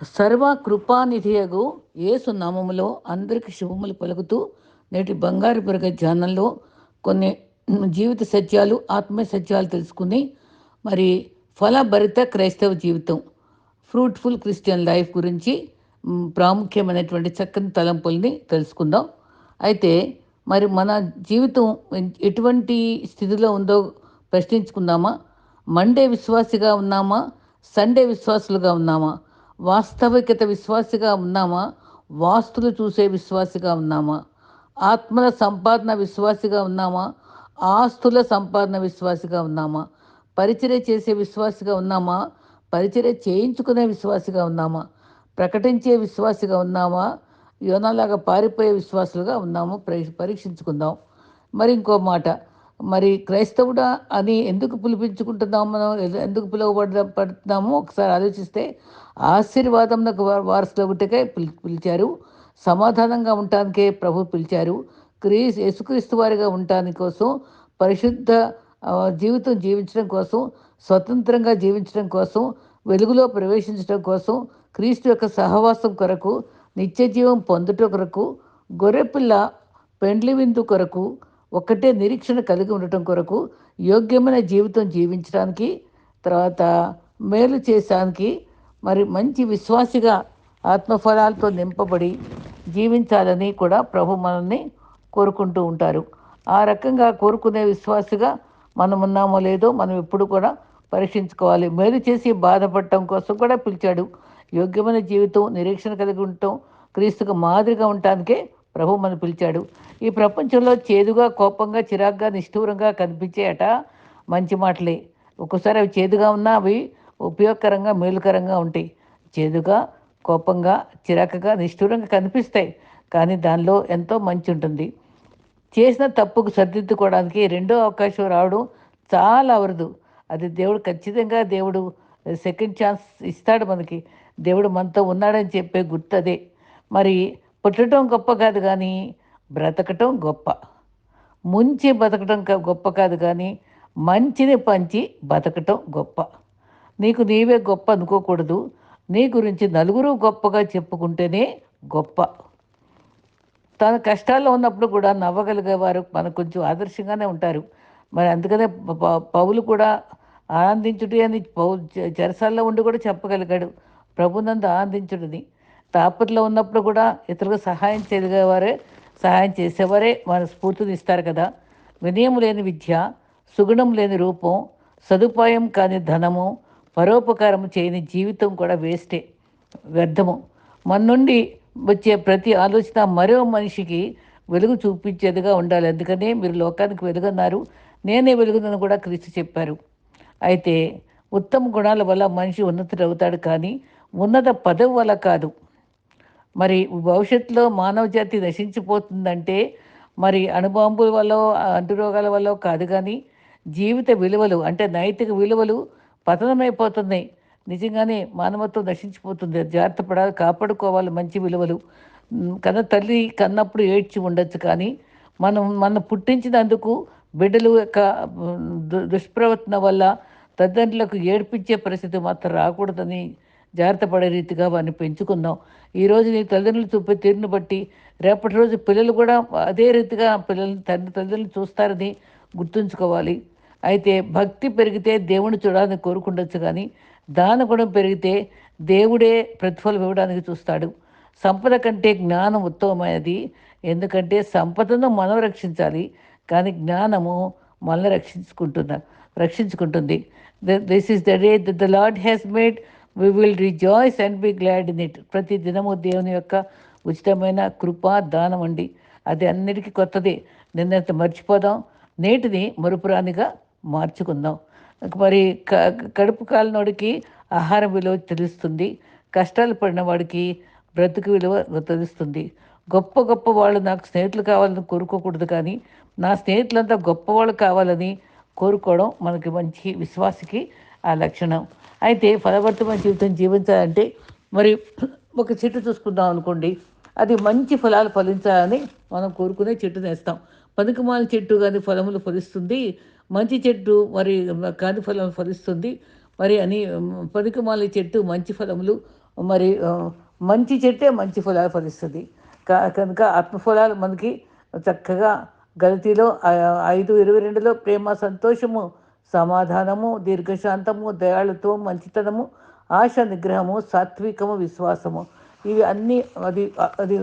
సర్వ కృపానిధియగు యేసు నామములో అందరికీ శుభములు పలుకుతూ నేటి బంగారు పెరగ ధ్యానంలో కొన్ని జీవిత సత్యాలు ఆత్మీయ సత్యాలు తెలుసుకుని మరి ఫలభరిత క్రైస్తవ జీవితం ఫ్రూట్ఫుల్ క్రిస్టియన్ లైఫ్ గురించి ప్రాముఖ్యమైనటువంటి చక్కని తలంపుల్ని తెలుసుకుందాం. అయితే మరి మన జీవితం ఎటువంటి స్థితిలో ఉందో ప్రశ్నించుకుందామా? మండే విశ్వాసిగా ఉన్నామా? సండే విశ్వాసులుగా ఉన్నామా? వాస్తవికత విశ్వాసిగా ఉన్నామా? వాస్తులు చూసే విశ్వాసిగా ఉన్నామా? ఆత్మల సంపాదన విశ్వాసిగా ఉన్నామా? ఆస్తుల సంపాదన విశ్వాసిగా ఉన్నామా? పరిచర్య చేసే విశ్వాసిగా ఉన్నామా? పరిచర్య చేయించుకునే విశ్వాసిగా ఉన్నామా? ప్రకటించే విశ్వాసిగా ఉన్నామా? యోనలాగా పారిపోయే విశ్వాసులుగా ఉన్నాము. పరీక్షించుకుందాం. మరి ఇంకో మాట. మరి క్రైస్తవుడా అని ఎందుకు పిలిపించుకుంటున్నాము మనం? ఎందుకు పిలువబడ పడుతున్నాము? ఒకసారి ఆలోచిస్తే ఆశీర్వాదంకు వారసులు ఒకటికే పిలి పిలిచారు. సమాధానంగా ఉండటానికే ప్రభు పిలిచారు. క్రీస్ యేసుక్రీస్తు వారిగా ఉండటానికి కోసం పరిశుద్ధ జీవితం జీవించడం కోసం స్వతంత్రంగా జీవించడం కోసం వెలుగులో ప్రవేశించడం కోసం క్రీస్తు యొక్క సహవాసం కొరకు నిత్య జీవం పొందుట కొరకు గొర్రెపిల్ల పెండ్లి విందు కొరకు ఒక్కటే నిరీక్షణ కలిగి ఉండటం కొరకు యోగ్యమైన జీవితం జీవించడానికి తర్వాత మేలు చేసానికి మరి మంచి విశ్వాసిగా ఆత్మఫలాలతో నింపబడి జీవించాలని కూడా ప్రభు మనల్ని కోరుకుంటూ ఉంటారు. ఆ రకంగా కోరుకునే విశ్వాసిగా మనం ఉన్నామో లేదో మనం ఎప్పుడు కూడా పరీక్షించుకోవాలి. మేలు చేసి బాధపడటం కోసం కూడా పిలిచాడు. యోగ్యమైన జీవితం నిరీక్షణ కలిగి ఉండటం క్రీస్తుకు మాదిరిగా ఉండటానికే ప్రభు మనం పిలిచాడు. ఈ ప్రపంచంలో చేదుగా కోపంగా చిరాగ్గా నిష్ఠూరంగా కనిపించేయట మంచి మాటలే. ఒక్కోసారి అవి చేదుగా ఉన్నా అవి ఉపయోగకరంగా మేలుకరంగా ఉంటాయి. చేదుగా కోపంగా చిరాకగా నిష్ఠూరంగా కనిపిస్తాయి. కానీ దానిలో ఎంతో మంచి ఉంటుంది. చేసిన తప్పుకు సరిదిద్దుకోవడానికి రెండో అవకాశం రావడం చాలా అవరదు. అది దేవుడు ఖచ్చితంగా దేవుడు సెకండ్ ఛాన్స్ ఇస్తాడు మనకి. దేవుడు మనతో ఉన్నాడని చెప్పే గుర్తు అదే. మరి పుట్టడం గొప్ప కాదు కానీ బ్రతకటం గొప్ప. ముంచి బతకటం క- గొప్ప కాదు కానీ మంచిని పంచి బతకటం గొప్ప. నీకు నీవే గొప్ప అనుకోకూడదు. నీ గురించి నలుగురు గొప్పగా చెప్పుకుంటేనే గొప్ప. తన కష్టాల్లో ఉన్నప్పుడు కూడా నవ్వగలిగే వారు మనకు కొంచెం ఆదర్శంగానే ఉంటారు. మరి అందుకనే ప- పౌలు కూడా ఆనందించుటి అని పౌ చెరసాల్లో ఉండి కూడా చెప్పగలిగాడు. ప్రభునందు ఆనందించుడిని. తాపత్రలో ఉన్నప్పుడు కూడా ఇతరులకు సహాయం చేయగలిగేవారే సహాయం చేసేవారే మన స్ఫూర్తిని ఇస్తారు కదా. వినయం లేని విద్య సుగుణం లేని రూపం సదుపాయం కాని ధనము పరోపకారం చేయని జీవితం కూడా వేస్టే వ్యర్థము. మన నుండి వచ్చే ప్రతి ఆలోచన మరో మనిషికి వెలుగు చూపించేదిగా ఉండాలి. అందుకనే మీరు లోకానికి వెలుగన్నారు. నేనే వెలుగునని కూడా క్రీస్తు చెప్పారు. అయితే ఉత్తమ గుణాల వల్ల మనిషి ఉన్నతుడు అవుతాడు కానీ ఉన్నత పదవి వల్ల కాదు. మరి భవిష్యత్తులో మానవ జాతి నశించిపోతుందంటే మరి అణుబాంబుల వల్ల అంటురోగాల వల్ల కాదు కానీ జీవిత విలువలు అంటే నైతిక విలువలు పతనమైపోతున్నాయి. నిజంగానే మానవత్వం నశించిపోతుంది. జాగ్రత్త పడాలి కాపాడుకోవాలి మంచి విలువలు. కన్న తల్లి కన్నప్పుడు ఏడ్చి ఉండొచ్చు కానీ మనం మనం పుట్టించినందుకు బిడ్డలు యొక్క దుష్ప్రవర్తన వల్ల తల్లిదండ్రులకు ఏడ్పించే పరిస్థితి మాత్రం రాకూడదని జాగ్రత్త పడే రీతిగా వారిని పెంచుకుందాం. ఈరోజు నీ తల్లిదండ్రులు చూపే తీరును బట్టి రేపటి రోజు పిల్లలు కూడా అదే రీతిగా పిల్లల్ని తండ్రి తల్లిదండ్రులు చూస్తారని గుర్తుంచుకోవాలి. అయితే భక్తి పెరిగితే దేవుని చూడాలని కోరుకుండొచ్చు కానీ దాన గుణం పెరిగితే దేవుడే ప్రతిఫలం ఇవ్వడానికి చూస్తాడు. సంపద కంటే జ్ఞానం ఉత్తమమైనది. ఎందుకంటే సంపదను మనం రక్షించాలి. కానీ జ్ఞానము మనల్ని రక్షించుకుంటున్నా రక్షించుకుంటుంది. This is the day the lord has made we will rejoice and be glad in it ప్రతి దినము దేవుని యొక్క ఉచితమైన కృపా దానం అండి. అది అన్నిటికీ కొత్తది. నిన్నంత మర్చిపోదాం. నేటిని మరుపురానిగా మార్చుకుందాం. మరి క కడుపు కాలినోడికి ఆహారం విలువ తెలుస్తుంది. కష్టాలు పడిన వాడికి బ్రతుకు విలువ తెలుస్తుంది. గొప్ప గొప్ప వాళ్ళు నాకు స్నేహితులు కావాలని కోరుకోకూడదు కానీ నా స్నేహితులంతా గొప్పవాళ్ళు కావాలని కోరుకోవడం మనకి మంచి విశ్వాసకి ఆ లక్షణం. అయితే ఫలవర్తమైన జీవితం జీవించాలంటే మరి ఒక చెట్టు చూసుకుందాం అనుకోండి. అది మంచి ఫలాలు ఫలించాలని మనం కోరుకునే చెట్టు నేస్తాం. పనికిమాల చెట్టు కానీ ఫలములు ఫలిస్తుంది. మంచి చెట్టు మరి కాని ఫలం ఫలిస్తుంది. మరి అని పనికిమాల చెట్టు మంచి ఫలములు మరి మంచి చెట్టే మంచి ఫలాలు ఫలిస్తుంది. కా- కనుక ఆత్మఫలాలు మనకి చక్కగా గలతీలో ఐదు ఇరవై రెండులో ప్రేమ సంతోషము సమాధానము దీర్ఘశాంతము దయాళుత్వం మంచితనము ఆశ నిగ్రహము సాత్వికము విశ్వాసము. ఇవి అన్నీ అది అది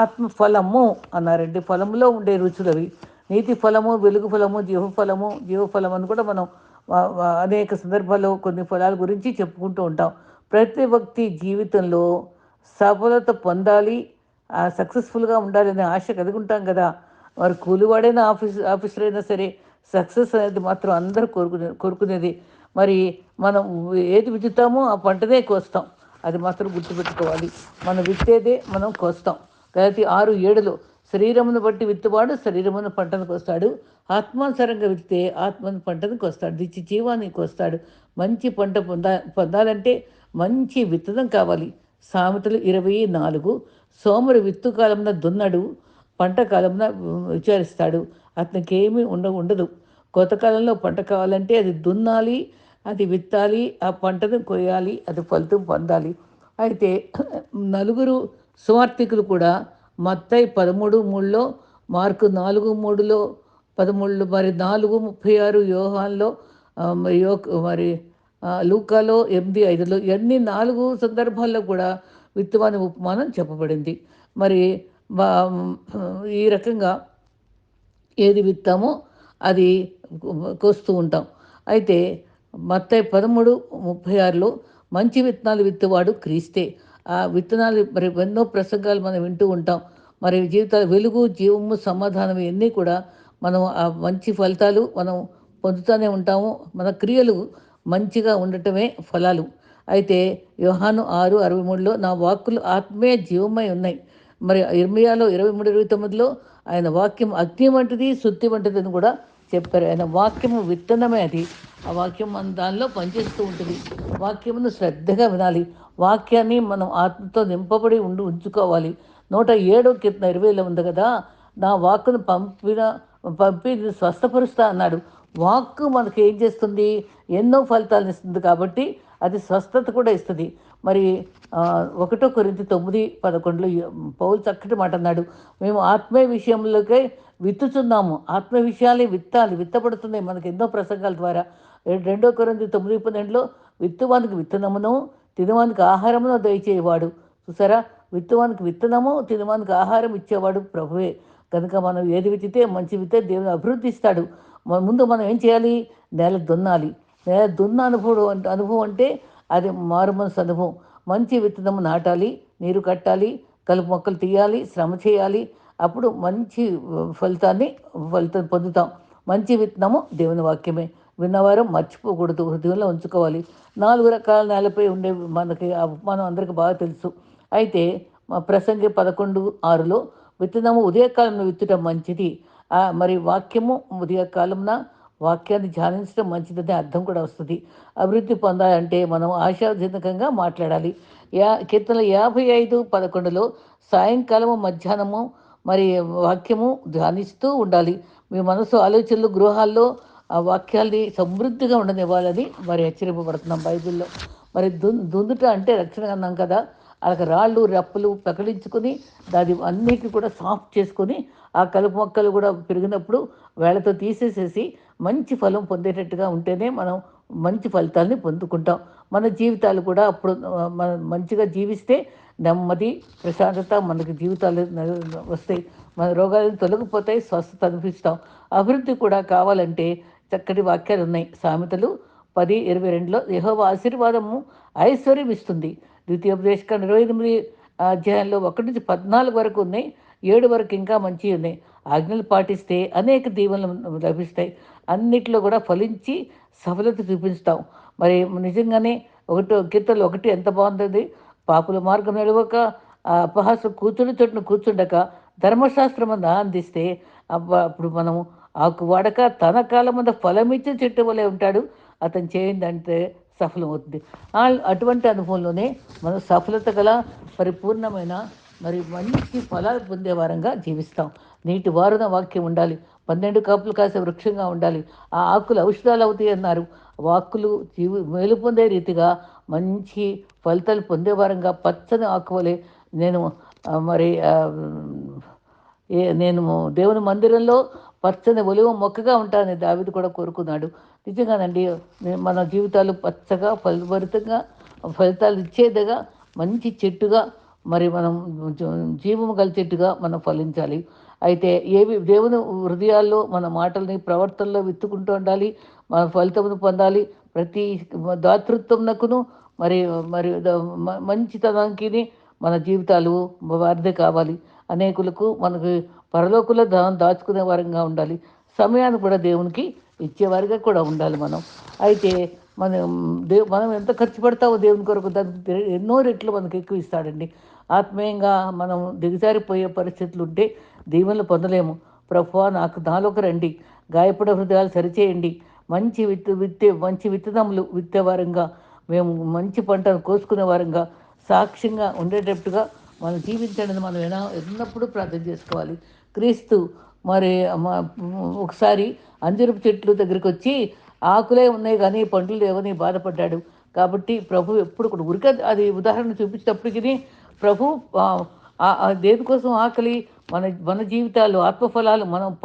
ఆత్మఫలము అన్నారండి ఫలములో ఉండే రుచులు అవి నీతి ఫలము వెలుగు ఫలము జీవఫలము జీవఫలం అని కూడా మనం అనేక సందర్భాల్లో కొన్ని ఫలాల గురించి చెప్పుకుంటూ ఉంటాం. ప్రతి వ్యక్తి జీవితంలో సఫలత పొందాలి సక్సెస్ఫుల్గా ఉండాలనే ఆశ కలిగి ఉంటాం కదా. మరి కూలివాడైనా ఆఫీస్ ఆఫీసర్ అయినా సరే సక్సెస్ అనేది మాత్రం అందరూ కోరుకునే కోరుకునేది. మరి మనం ఏది విత్తుతామో ఆ పంటనే కోస్తాం. అది మాత్రం గుర్తుపెట్టుకోవాలి. మనం విత్తేదే మనం కోస్తాం. కాబట్టి ఆరు ఏడులో శరీరమును బట్టి విత్తువాడు శరీరమును పంటను కోస్తాడు. ఆత్మానుసారంగా విత్తే ఆత్మను పంటను కోస్తాడు. దిచ్చి జీవాన్ని కోస్తాడు. మంచి పంట పొందా పొందాలంటే మంచి విత్తనం కావాలి. సామెతలు ఇరవై నాలుగు. సోమరు విత్తు కాలంలో దున్నడు. పంట కాలంలో విచారిస్తాడు. అతనికి ఏమీ ఉండ ఉండదు. కొత్త కాలంలో పంట కావాలంటే అది దున్నాలి అది విత్తాలి ఆ పంటను కొయ్యాలి అది ఫలితం పొందాలి. అయితే నలుగురు సువార్థికులు కూడా మత్తయి పదమూడు మూడులో మార్కు నాలుగు మూడులో పదమూడులో మరి నాలుగు ముప్పై ఆరు యోహాల్లో యో మరి యోక్ మరి లూకాలో ఎనిమిది ఐదులో ఇవన్నీ నాలుగు సందర్భాల్లో కూడా విత్తువాని ఉపమానం చెప్పబడింది. మరి ఈ రకంగా ఏది విత్తామో అది కోస్తూ ఉంటాం. అయితే మత్తయి పదమూడు ముప్పై ఆరులో మంచి విత్తనాలు విత్తువాడు క్రీస్తే. ఆ విత్తనాలు మరి ఎన్నో ప్రసంగాలు మనం వింటూ ఉంటాం. మరి జీవితాల వెలుగు జీవము సమాధానం ఇవన్నీ కూడా మనం ఆ మంచి ఫలితాలు మనం పొందుతూనే ఉంటాము. మన క్రియలు మంచిగా ఉండటమే ఫలాలు. అయితే యోహాను ఆరు అరవై మూడులో నా వాక్కులు ఆత్మీయ జీవమై ఉన్నాయి. మరి ఇర్మియాలో ఇరవై మూడు ఇరవై తొమ్మిదిలో ఆయన వాక్యం అగ్ని వంటిది శుద్ధి వంటిది అని కూడా చెప్పారు. ఆయన వాక్యము విత్తనమే అది. ఆ వాక్యం మన దానిలో పనిచేస్తూ ఉంటుంది. వాక్యమును శ్రద్ధగా వినాలి. వాక్యాన్ని మనం ఆత్మతో నింపబడి ఉండి ఉంచుకోవాలి. నూట ఏడో కీర్తన ఇరవైలో ఉంది కదా నా వాక్కును పంపిన పంపి స్వస్థపరుస్తా అన్నాడు. వాక్కు మనకి ఏం చేస్తుంది? ఎన్నో ఫలితాలను ఇస్తుంది కాబట్టి అది స్వస్థత కూడా ఇస్తుంది. మరి ఒకటో కొరింత తొమ్మిది పదకొండులో పౌలు చక్కటి మాట అన్నాడు. మేము ఆత్మీయ విషయంలోకే విత్తుచున్నాము. ఆత్మ విషయాలే విత్తాలి విత్తబడుతున్నాయి మనకు ఎన్నో ప్రసంగాల ద్వారా. రెండో కొరింది తొమ్మిది పన్నెండులో విత్తువానికి విత్తనమును తినవానికి ఆహారమును దయచేయవాడు. చూసారా? విత్తవానికి విత్తనము తినవానికి ఆహారం ఇచ్చేవాడు ప్రభువే. కనుక మనం ఏది విత్తితే మంచి విత్తే దేవుని అభివృద్ధిస్తాడు ఇస్తాడు. ముందు మనం ఏం చేయాలి? నేల దున్నాలి. నేల దున్న అనుభవం అనుభవం అంటే అది మారు మనసు అనుభవం మంచి విత్తనము నాటాలి నీరు కట్టాలి కలుపు మొక్కలు తీయాలి శ్రమ చేయాలి. అప్పుడు మంచి ఫలితాన్ని ఫలితం పొందుతాం. మంచి విత్తనము దేవుని వాక్యమే. విన్నవారు మర్చిపోకూడదు హృదయంలో ఉంచుకోవాలి. నాలుగు రకాల నేలపై ఉండే మనకి ఆ ఉపమానం అందరికీ బాగా తెలుసు. అయితే మా ప్రసంగి పదకొండు ఆరులో విత్తనము ఉదయకాలంలో విత్తడం మంచిది. మరి వాక్యము ఉదయకాలంన వాక్యాన్ని ధ్యానించడం మంచిదని అర్థం కూడా వస్తుంది. అభివృద్ధి పొందాలంటే మనం ఆశాజనకంగా మాట్లాడాలి. యా కీర్తన యాభై ఐదు పదకొండులో సాయంకాలము మధ్యాహ్నము మరి వాక్యము ధ్యానిస్తూ ఉండాలి. మీ మనసు ఆలోచనలు గృహాల్లో ఆ వాక్యాల్ని సమృద్ధిగా ఉండనివ్వాలని మరి హెచ్చరింపబడుతున్నాం బైబిల్లో. మరి దు దుందుట అంటే రక్షణ అన్నాం కదా. అలాగ రాళ్ళు రెప్పలు ప్రకటించుకొని దాని అన్నిటిని కూడా సాఫ్ట్ చేసుకొని ఆ కలుపు మొక్కలు కూడా పెరిగినప్పుడు వేళతో తీసేసేసి మంచి ఫలం పొందేటట్టుగా ఉంటేనే మనం మంచి ఫలితాల్ని పొందుకుంటాం. మన జీవితాలు కూడా అప్పుడు మనం మంచిగా జీవిస్తే నెమ్మది ప్రశాంతత మనకి జీవితాలు వస్తాయి. మన రోగాలు తొలగిపోతాయి స్వస్థత అనిపిస్తాం అభివృద్ధి కూడా కావాలంటే చక్కటి వాక్యాలు ఉన్నాయి. సామెతలు పది ఇరవై రెండులో యహోవ ఆశీర్వాదము ఐశ్వర్యం ఇస్తుంది ద్వితీయోపదేశకాండ ఇరవై ఎనిమిది అధ్యాయంలో ఒకటి నుంచి పద్నాలుగు వరకు ఉన్నాయి. ఏడు వరకు ఇంకా మంచివి ఉన్నాయి. ఆజ్ఞలు పాటిస్తే అనేక దీవెనలు లభిస్తాయి. అన్నిట్లో కూడా ఫలించి సఫలత చూపిస్తాం. మరి నిజంగానే ఒకటో కీర్తనలు ఒకటి ఎంత బాగుంటుంది. పాపుల మార్గం నిలవక ఆ అపహాసం కూర్చుని చోటును కూర్చుండక ధర్మశాస్త్రం అందిస్తే అప్పుడు మనము ఆకు వాడక తన కాలం మీద ఫలమిచ్చే చెట్టు వలె ఉంటాడు. అతను చేయిందంటే సఫలమవుతుంది. అటువంటి అనుభవంలోనే మనం సఫలత గల పరిపూర్ణమైన మరి మంచి ఫలాలు పొందే వారంగా జీవిస్తాం. నీటి వారున వాక్యం ఉండాలి. పన్నెండు కాపులు కాసే వృక్షంగా ఉండాలి. ఆ ఆకులు ఔషధాలు అవుతాయి అన్నారు. వాక్కులు జీవి మేలు పొందే రీతిగా మంచి ఫలితాలు పొందేవారంగా పచ్చని ఆకువలే నేను మరి ఏ నేను దేవుని మందిరంలో పచ్చని ఒలివ మొక్కగా ఉంటానని దావిది కూడా కోరుకున్నాడు. నిజంగానండి మన జీవితాలు పచ్చగా ఫలభరితంగా ఫలితాలు ఇచ్చేదిగా మంచి చెట్టుగా మరి మనం జీవము గల చెట్టుగా మనం ఫలించాలి. అయితే ఏవి దేవుని హృదయాల్లో మన మాటల్ని ప్రవర్తనలో విత్తుకుంటూ ఉండాలి మన ఫలితమును పొందాలి. ప్రతి దాతృత్వంనకును మరి మరి మంచితనానికి మన జీవితాలు వారిదే కావాలి. అనేకులకు మనకు పరలోకుల దా దాచుకునే వారంగా ఉండాలి. సమయాన్ని కూడా దేవునికి ఇచ్చేవారిగా కూడా ఉండాలి మనం. అయితే మనం దేవు మనం ఎంత ఖర్చు పెడతామో దేవుని కొరకు దానికి ఎన్నో రెట్లు మనకి ఎక్కువ ఇస్తాడండి. ఆత్మీయంగా మనం దిగజారిపోయే పరిస్థితులు ఉంటే దీవెనలు పొందలేము. ప్రభు నాకు నాలోకి రండి. గాయపడ హృదయాలు సరిచేయండి. మంచి విత్తు విత్తే మంచి విత్తనములు విత్తేవారంగా మేము మంచి పంటను కోసుకునే వారంగా సాక్ష్యంగా ఉండేటట్టుగా మనం జీవించడానికి మనం ఎలా ఎన్నప్పుడు ప్రార్థన చేసుకోవాలి. క్రీస్తు మరి ఒకసారి అంజరపు చెట్లు దగ్గరికి వచ్చి ఆకులే ఉన్నాయి కానీ పండ్లు లేవని బాధపడ్డాడు. కాబట్టి ప్రభు ఎప్పుడు కూడా ఉరిక అది ఉదాహరణ చూపించేటప్పటికి ప్రభు దేనికోసం ఆకలి? మన మన జీవితాలు ఆత్మఫలాలు మనం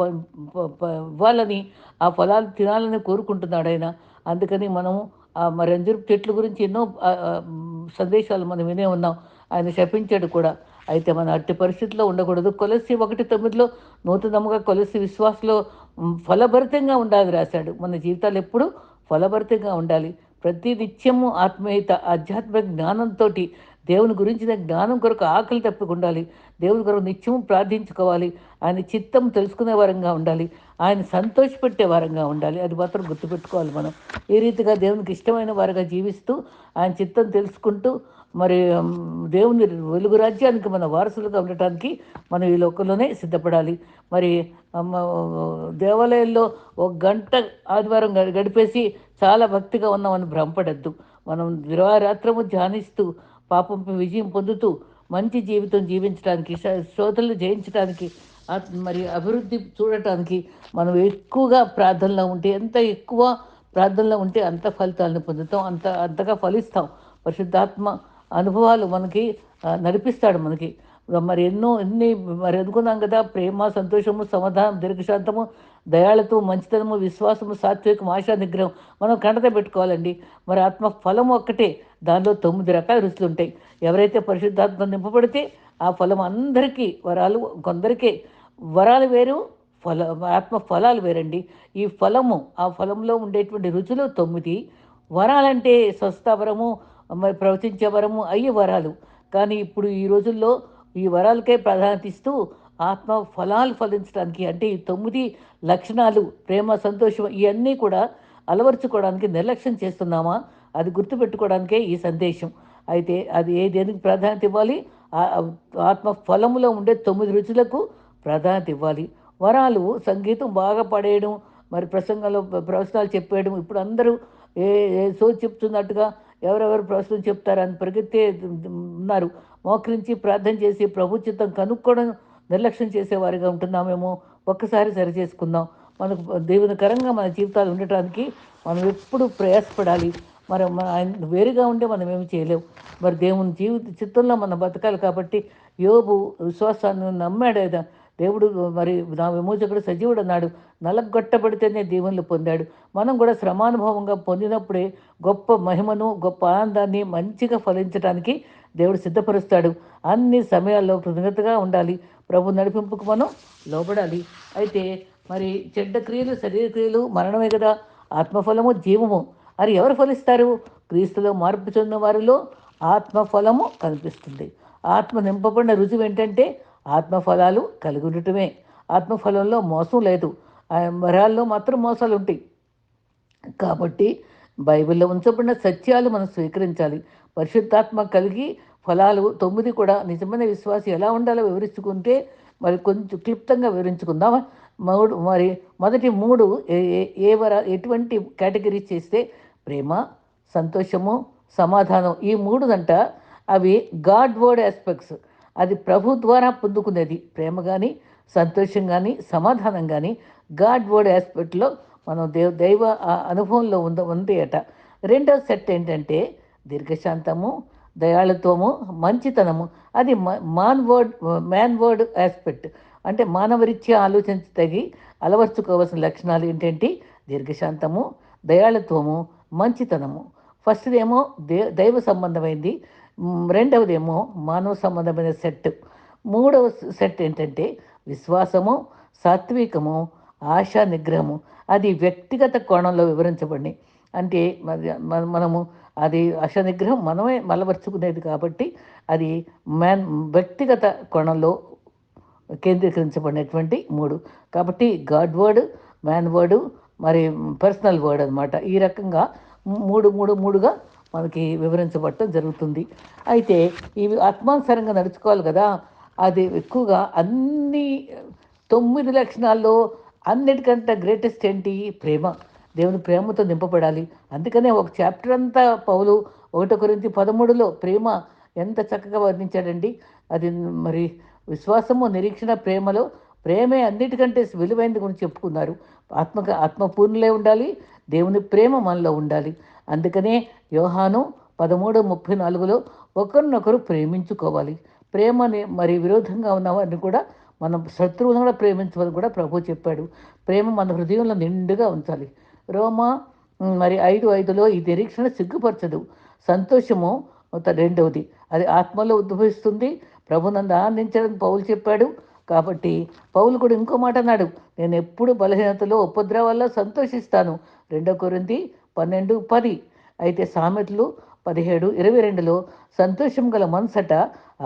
ఇవ్వాలని ఆ ఫలాలు తినాలని కోరుకుంటున్నాడు ఆయన. అందుకని మనము మరి అంజరు చెట్ల గురించి ఎన్నో సందేశాలు మనం వినే ఉన్నాం. ఆయన శపించాడు కూడా. అయితే మన అట్టి పరిస్థితిలో ఉండకూడదు. కొలసి ఒకటి తొమ్మిదిలో నూతనముగా కొలసి విశ్వాసలో ఫలభరితంగా ఉండాలి రాశాడు. మన జీవితాలు ఎప్పుడు ఫలభరితంగా ఉండాలి. ప్రతి నిత్యము ఆత్మీయత ఆధ్యాత్మిక జ్ఞానంతో దేవుని గురించిన జ్ఞానం కొరకు ఆకలి తప్పకుండాలి దేవుని కొరకు నిత్యము ప్రార్థించుకోవాలి. ఆయన చిత్తం తెలుసుకునే వారంగా ఉండాలి. ఆయన సంతోషపెట్టే వారంగా ఉండాలి. అది మాత్రం గుర్తుపెట్టుకోవాలి మనం. ఈ రీతిగా దేవునికి ఇష్టమైన వారుగా జీవిస్తూ ఆయన చిత్తం తెలుసుకుంటూ మరి దేవుని వెలుగు రాజ్యానికి మన వారసులుగా ఉండటానికి మనం ఈ లోకంలోనే సిద్ధపడాలి. మరి దేవాలయంలో ఒక గంట ఆదివారం గడిపేసి చాలా భక్తిగా ఉన్నామని భ్రమపడద్దు. మనం దివారాత్రము ధ్యానిస్తూ పాపం విజయం పొందుతూ మంచి జీవితం జీవించడానికి శ్రోతలు జయించడానికి మరి అభివృద్ధి చూడటానికి మనం ఎక్కువగా ప్రార్థనలో ఉంటే ఎంత ఎక్కువ ప్రార్థనలో ఉంటే అంత ఫలితాలను పొందుతాం. అంత అంతగా ఫలిస్తాం. పరిశుద్ధాత్మ అనుభవాలు మనకి నడిపిస్తాడు మనకి. మరి ఎన్నో ఎన్ని మరి అనుకున్నాం కదా ప్రేమ సంతోషము సమాధానం దీర్ఘశాంతము దయాళత్వం మంచితనము విశ్వాసము సాత్వికం ఆశా నిగ్రహం మనం కంటత పెట్టుకోవాలండి. మరి ఆత్మ ఫలం ఒక్కటే దానిలో తొమ్మిది రకాల రుచులు ఉంటాయి. ఎవరైతే పరిశుద్ధాత్మ నింపబడితే ఆ ఫలం అందరికీ వరాలు కొందరికే వరాలు వేరు ఫల ఆత్మ ఫలాలు వేరండి. ఈ ఫలము ఆ ఫలంలో ఉండేటువంటి రుచులు తొమ్మిది. వరాలంటే స్వస్థవరము మరి ప్రవచించే వరము అయ్యే వరాలు. కానీ ఇప్పుడు ఈ రోజుల్లో ఈ వరాలకే ప్రాధాన్యత ఇస్తూ ఆత్మ ఫలాలు ఫలించడానికి అంటే ఈ తొమ్మిది లక్షణాలు ప్రేమ సంతోషం ఇవన్నీ కూడా అలవర్చుకోవడానికి నిర్లక్ష్యం చేస్తున్నామా? అది గుర్తుపెట్టుకోవడానికే ఈ సందేశం. అయితే అది ఏ దేనికి ప్రాధాన్యత ఇవ్వాలి? ఆత్మ ఫలములో ఉండే తొమ్మిది రుచులకు ప్రాధాన్యత ఇవ్వాలి. వరాలు సంగీతం బాగా పడేయడం మరి ప్రసంగంలో ప్రవచనాలు చెప్పేయడం ఇప్పుడు అందరూ ఏ ఏ సో చెప్తున్నట్టుగా ఎవరెవరు ప్రవచనం చెప్తారని పరిగెత్తే ఉన్నారు. మోకరించి ప్రార్థన చేసి ప్రభుత్వం కనుక్కోవడం నిర్లక్ష్యం చేసేవారిగా ఉంటున్నామేమో. ఒక్కసారి సరి చేసుకుందాం. మనకు దేవునికరంగా మన జీవితాలు ఉండటానికి మనం ఎప్పుడు ప్రయాసపడాలి. మరి మన ఆయన వేరుగా ఉంటే మనం ఏమి చేయలేము మరి దేవుని జీవిత చిత్తంలో మనం బతకాలి కాబట్టి యోబు విశ్వాసాన్ని నమ్మాడు దేవుడు మరి నా విమోచకుడు సజీవుడు అన్నాడు. నలగొట్టబడితేనే దీవెనలు పొందాడు. మనం కూడా శ్రమానుభవంగా పొందినప్పుడే గొప్ప మహిమను గొప్ప ఆనందాన్ని మంచిగా ఫలించడానికి దేవుడు సిద్ధపరుస్తాడు. అన్ని సమయాల్లో కృతజ్ఞతగా ఉండాలి. ప్రభు నడిపింపుకు మనం లోబడాలి. అయితే మరి చెడ్డ క్రియలు శరీర క్రియలు మరణమే కదా. ఆత్మఫలము జీవము. మరి ఎవరు ఫలిస్తారు? క్రీస్తులో మార్పు చెందిన వారిలో ఆత్మఫలము కనిపిస్తుంది. ఆత్మ నింపబడిన రుజువు ఏంటంటే ఆత్మఫలాలు కలిగి ఉండటమే ఆత్మఫలంలో మోసం లేదు. మరాల్లో మాత్రం మోసాలు ఉంటాయి కాబట్టి బైబిల్లో ఉంచబడిన సత్యాలు మనం స్వీకరించాలి. పరిశుద్ధాత్మ కలిగి ఫలాలు తొమ్మిది కూడా నిజమైన విశ్వాసం ఎలా ఉండాలో వివరించుకుంటే మరి కొంచెం క్లుప్తంగా వివరించుకుందాం మూడు మరి మొదటి మూడు ఏ వర ఎటువంటి కేటగిరీ చేస్తే ప్రేమ సంతోషము సమాధానం ఈ మూడుదంట అవి గాడ్ వర్డ్ ఆస్పెక్ట్స్. అది ప్రభు ద్వారా పొందుకునేది. ప్రేమ కానీ సంతోషం కానీ సమాధానం కానీ గాడ్ వర్డ్ ఆస్పెక్ట్లో మనం దేవ దైవ ఆ అనుభవంలో ఉంద ఉంది అట రెండవ సెట్ ఏంటంటే దీర్ఘశాంతము దయాళుత్వము మంచితనము. అది man word man word aspect అంటే మానవరీత్యా ఆలోచించి తగి అలవర్చుకోవాల్సిన లక్షణాలు ఏంటంటే? దీర్ఘశాంతము దయాళుత్వము మంచితనము. ఫస్ట్దేమో దే దైవ సంబంధమైంది. రెండవది రెండవదేమో మానవ సంబంధమైన సెట్. మూడవ సెట్ ఏంటంటే విశ్వాసము సాత్వికము ఆశా నిగ్రహము. అది వ్యక్తిగత కోణంలో వివరించబడి అంటే మరి మనము అది ఆశా నిగ్రహం మనమే మలవర్చుకునేది కాబట్టి అది మ్యాన్ వ్యక్తిగత కోణంలో కేంద్రీకరించబడినటువంటి మూడు. కాబట్టి గాడ్ వర్డ్ మ్యాన్ వర్డ్ మరి పర్సనల్ వర్డ్ అన్నమాట. ఈ రకంగా మూడు మూడు మూడుగా మనకి వివరించబడటం జరుగుతుంది. అయితే ఇవి ఆత్మానుసరంగా నడుచుకోవాలి కదా అది ఎక్కువగా అన్ని తొమ్మిది లక్షణాల్లో అన్నిటికంటే గ్రేటెస్ట్ ఏంటి? ప్రేమ. దేవుని ప్రేమతో నింపబడాలి. అందుకనే ఒక చాప్టర్ అంతా పౌలు ఒకటి గురించి పదమూడులో ప్రేమ ఎంత చక్కగా వర్ణించాడండి. అది మరి విశ్వాసము నిరీక్షణ ప్రేమలో ప్రేమే అన్నిటికంటే విలువైనది గురించి చెప్పుకున్నారు. ఆత్మక ఆత్మపూర్ణులే ఉండాలి దేవుని ప్రేమ మనలో ఉండాలి. అందుకనే యోహాను పదమూడు ముప్పై నాలుగులో ఒకరినొకరు ప్రేమించుకోవాలి. ప్రేమని మరి విరోధంగా ఉన్నవారిని కూడా మనం శత్రువులను కూడా ప్రేమించమని కూడా ప్రభు చెప్పాడు. ప్రేమ మన హృదయంలో నిండుగా ఉంచాలి. రోమా మరి ఐదు ఐదులో ఈ నిరీక్షణ సిగ్గుపరచదు. సంతోషము రెండవది. అది ఆత్మలో ఉద్భవిస్తుంది. ప్రభునందు ఆనందించడం పౌలు చెప్పాడు. కాబట్టి పౌలు కూడా ఇంకో మాట అన్నాడు. నేను ఎప్పుడు బలహీనతలో ఉపద్రవాల్లో సంతోషిస్తాను. రెండో కొరింది పన్నెండు పది. అయితే సామెతలు పదిహేడు ఇరవై రెండులో సంతోషం గల మనసట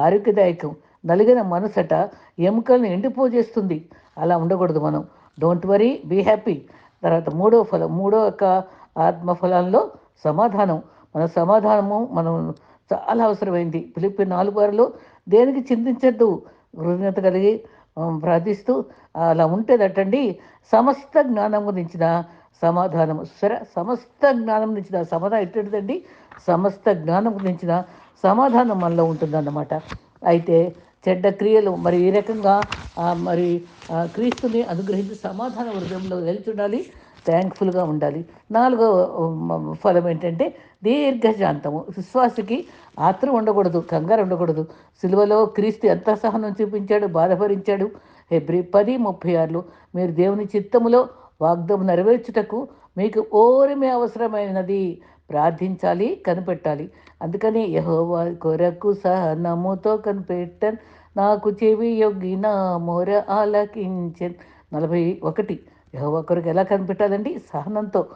ఆరోగ్యదాయకం నలిగిన మనసట ఎముకలను ఎండిపోజేస్తుంది. అలా ఉండకూడదు మనం. డోంట్ వరీ బీ హ్యాపీ తర్వాత మూడో ఫలం మూడో యొక్క ఆత్మ ఫలాల్లో సమాధానం. మన సమాధానము మనం చాలా అవసరమైంది. పిలిపి నాలుగు వారిలో దేనికి చింతించద్దు? కృతజ్ఞత కలిగి ప్రార్థిస్తూ అలా ఉంటేదటండి సమస్త జ్ఞానం గురించిన సమాధానము. సరే సమస్త జ్ఞానం నుంచిన సమాధానం ఎటువంటిదండి సమస్త జ్ఞానం నుంచిన సమాధానం మనలో ఉంటుందన్నమాట. అయితే చెడ్డ క్రియలు మరి ఈ రకంగా మరి ఆ, క్రీస్తుని అనుగ్రహించి సమాధాన హృదయంలో వెళ్తుండాలి థ్యాంక్ఫుల్గా ఉండాలి. నాలుగో ఫలం ఏంటంటే దీర్ఘశాంతము. విశ్వాసకి ఆత్రం ఉండకూడదు కంగారు ఉండకూడదు. సిలువలో క్రీస్తు ఎంత సహనం చూపించాడు బాధపరించాడు? హెబ్రి పది ముప్పై ఆరులో మీరు దేవుని చిత్తములో వాగ్దం నెరవేర్చుటకు మీకు ఓరిమే అవసరమైనది. ప్రార్థించాలి కనిపెట్టాలి. అందుకని యహోవా కొరకు సహనముతో కనిపెట్టన్. నాకు చెవి యొగ్గిన మొర ఆలకించన్. నలభై ఒకటి. యహోవా కొరకు ఎలా కనిపెట్టాలండి? సహనంతో.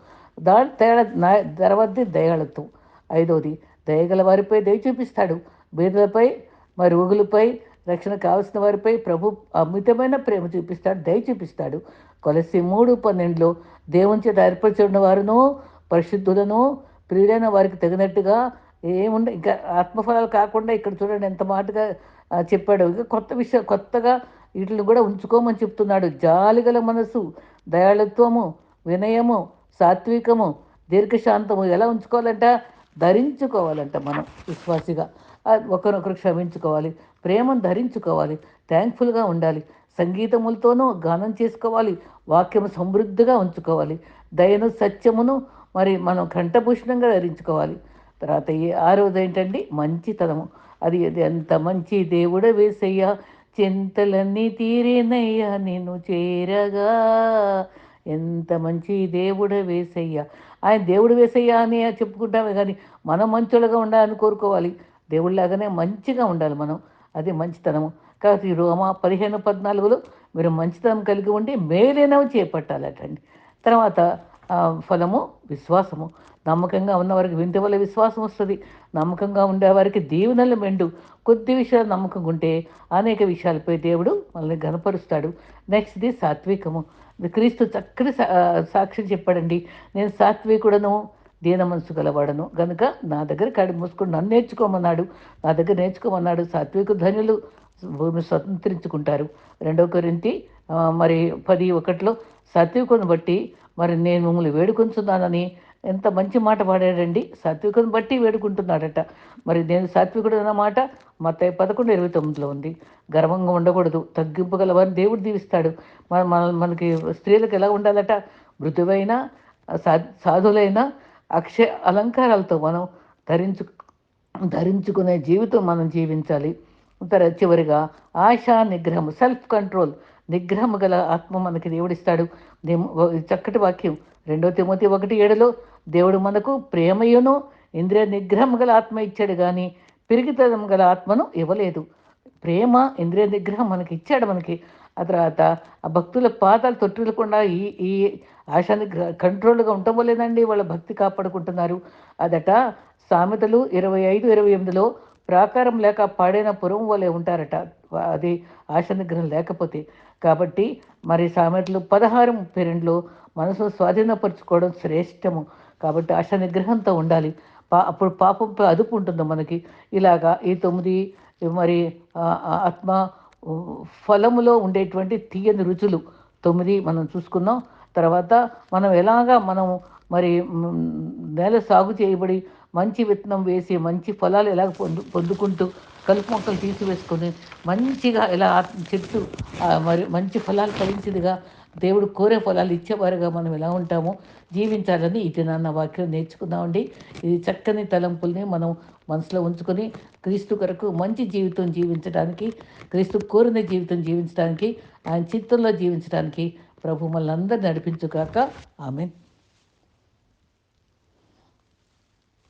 దా తేడా నా తర్వాతది దయాళత్వం. ఐదవది దయగల వారిపై దయ చూపిస్తాడు. బీదలపై మరి ఊగులపై రక్షణ కావలసిన వారిపై ప్రభు అమితమైన ప్రేమ చూపిస్తాడు దయ చూపిస్తాడు. కొలసి మూడు పన్నెండులో దేవుని చేత ఏర్పరచున్న వారును పరిశుద్ధులను ప్రియులైన వారికి తగినట్టుగా ఏముండ ఇంకా ఆత్మఫలాలు కాకుండా ఇక్కడ చూడండి ఎంత మాటగా చెప్పాడు. ఇంకా కొత్త విషయం కొత్తగా వీటిని కూడా ఉంచుకోమని చెప్తున్నాడు. జాలిగల మనసు దయాళత్వము వినయము సాత్వికము దీర్ఘశాంతము ఎలా ఉంచుకోవాలంట? ధరించుకోవాలంట మనం విశ్వాసిగా. ఒకరినొకరు క్షమించుకోవాలి. ప్రేమను ధరించుకోవాలి థ్యాంక్ఫుల్గా ఉండాలి సంగీతములతోనూ గానం చేసుకోవాలి వాక్యము సమృద్ధిగా ఉంచుకోవాలి దయను సత్యమును మరి మనం కంఠభూషణంగా ధరించుకోవాలి. తర్వాత ఈ ఆరోది ఏంటండి? మంచితనము. అది అది ఎంత మంచి దేవుడ వేసయ్యా చింతలన్నీ తీరేనయ్యా నేను చేరగా. ఎంత మంచి దేవుడే వేసయ్యా. ఆయన దేవుడు వేసయ్యా అని చెప్పుకుంటామే కానీ మనం మంచోళ్ళగా ఉండాలని కోరుకోవాలి. దేవుళ్ళలాగానే మంచిగా ఉండాలి మనం. అది మంచితనము. కాబట్టి ఈ రోమా పదిహేను పద్నాలుగులో మీరు మంచితనం కలిగి ఉండి మేలైనవి చేపట్టాలటండి. తర్వాత ఫలము విశ్వాసము. నమ్మకంగా ఉన్నవారికి వింటే వల్ల విశ్వాసం వస్తుంది. నమ్మకంగా ఉండేవారికి దీవెనలు మెండు. కొద్ది విషయాలు నమ్మకంగా ఉంటే అనేక విషయాలపై దేవుడు మనల్ని గనపరుస్తాడు నెక్స్ట్ది సాత్వికము. క్రీస్తు చక్కటి సాక్షి సాక్ష్యం చెప్పాడండి. నేను సాత్వికుడను దీన మనసు గలవాడను. కనుక నా దగ్గర కాడి మూసుకుని నన్ను నేర్చుకోమన్నాడు. నా దగ్గర నేర్చుకోమన్నాడు. సాత్విక ధనులు భూమి స్వతంత్రించుకుంటారు. రెండో కొరింతి మరి పది ఒకటిలో సాత్వికుని బట్టి మరి నేను మిమ్మల్ని వేడుకొంచున్నానని ఎంత మంచి మాట పాడాడండి. సాత్వికుని బట్టి వేడుకుంటున్నాడట. మరి నేను సాత్వికుడు అన్నమాట మత పదకొండు ఇరవై తొమ్మిదిలో ఉంది. గర్వంగా ఉండకూడదు. తగ్గింపు గలవారిని దేవుడు దీవిస్తాడు. మన మన మనకి స్త్రీలకు ఎలా ఉండాలట? మృదువైన సా సాధులైన అక్షయ అలంకారాలతో మనం ధరించు ధరించుకునే జీవితం మనం జీవించాలి. తర్వాత చివరిగా ఆశా నిగ్రహం సెల్ఫ్ కంట్రోల్ నిగ్రహం గల ఆత్మ మనకి దేవుడిస్తాడు. చక్కటి వాక్యం. రెండో తిమోతి ఒకటి ఏడులో దేవుడు మనకు ప్రేమయును ఇంద్రియ నిగ్రహం గల ఆత్మ ఇచ్చాడు కానీ పిరిగితనం గల ఆత్మను ఇవ్వలేదు. ప్రేమ ఇంద్రియ నిగ్రహం మనకి ఇచ్చాడు మనకి. ఆ తర్వాత ఆ భక్తుల పాదాలు తొట్టులకుండా ఈ ఈ ఆశాని కంట్రోల్గా ఉండటం లేదండి వాళ్ళ భక్తి కాపాడుకుంటున్నారు. అదట సామెతలు ఇరవై ఐదు ఇరవై ఎనిమిదిలో ప్రాకారం లేక పాడైన పురం వలె ఉంటారట. అది ఆశ నిగ్రహం లేకపోతే. కాబట్టి మరి సామెతలు పదహారు ముప్పై రెండులో మనసు స్వాధీనపరచుకోవడం శ్రేష్టము. కాబట్టి ఆశ నిగ్రహంతో ఉండాలి. పా అప్పుడు పాపం అదుపు ఉంటుంది మనకి. ఇలాగా ఈ తొమ్మిది మరి ఆత్మ ఫలములో ఉండేటువంటి తీయని రుచులు తొమ్మిది మనం చూసుకున్నాం. తర్వాత మనం ఎలాగా మనం మరి నేల సాగు చేయబడి మంచి విత్తనం వేసి మంచి ఫలాలు ఎలా పొందు పొందుకుంటూ కలుపు మొక్కలు తీసివేసుకొని మంచిగా ఎలా చెట్టు మరి మంచి ఫలాలు ఫలించిందిగా దేవుడు కోరే ఫలాలు ఇచ్చేవారుగా మనం ఎలా ఉంటామో జీవించాలని ఇటు నాన్న వాక్యం నేర్చుకుందామండి. ఇది చక్కని తలంపుల్ని మనం మనసులో ఉంచుకొని క్రీస్తు కొరకు మంచి జీవితం జీవించడానికి క్రీస్తు కోరిన జీవితం జీవించడానికి ఆయన చిత్తంలో జీవించడానికి ప్రభు మళ్ళీ నడిపించుగాక. ఆమె